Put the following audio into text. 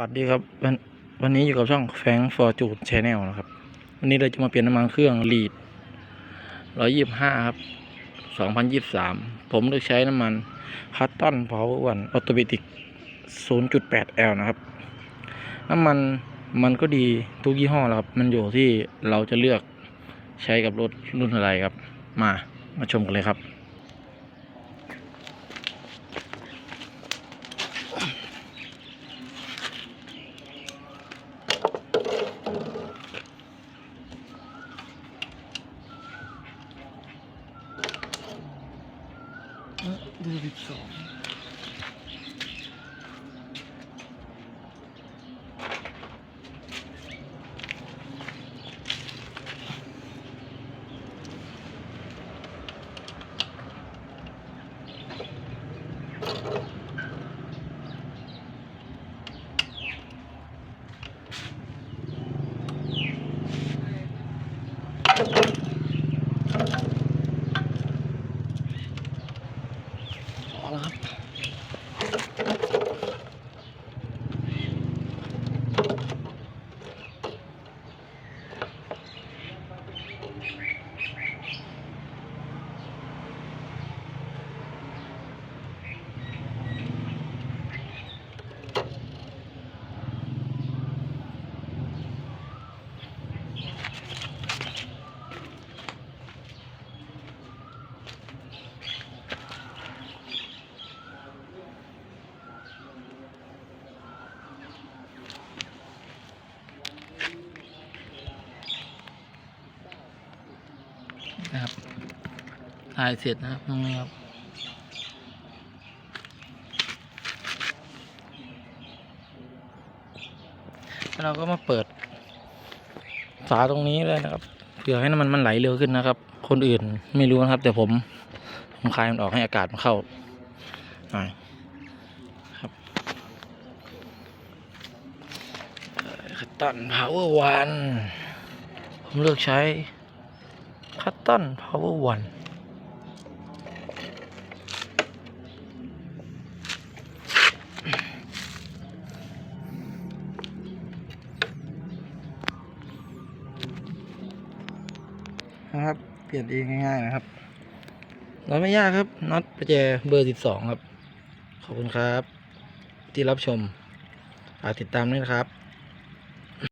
วัสดีครับวันวันนี้อยู่กับช่องแฟงฟอร์จูดชแนลนะครับ วันนี้เราจะมาเปลี่ยนน้ำมันเครื่องลีดร้อยยี่สิบห้าครับสองพันยี่สิบสามผมเลือกใช้น้ำมันคัตตันพาวเวอร์วันออโตเมติกศูนย์จุดแปดแอลนะครับ น้ำมันมันก็ดีทุกยี่ห้อแล้วครับ มันอยู่ที่เราจะเลือกใช้กับรถรุ่นอะไรครับ มามาชมกันเลยครับ เดือ นะครับ ถ่ายเสร็จนะครับตรงนี้ครับแล้วเราก็มาเปิดฝาตรงนี้เลยนะครับเพื่อให้น้ำมันมันไหลเร็วขึ้นนะครับ คนอื่นไม่รู้นะครับ แต่ผมผมคลายมันออกให้อากาศมันเข้าหน่อยครับตตันพาวเวอร์วันผมเลือกใช้ คัตตันพาวเวอร์วันนะครับ เปลี่ยนเองง่ายๆนะครับเราไม่ยากครับน็อตประแจเบอร์สิบสองครับ ขอบคุณครับ ที่รับชมฝากติดตามด้วยนะครับ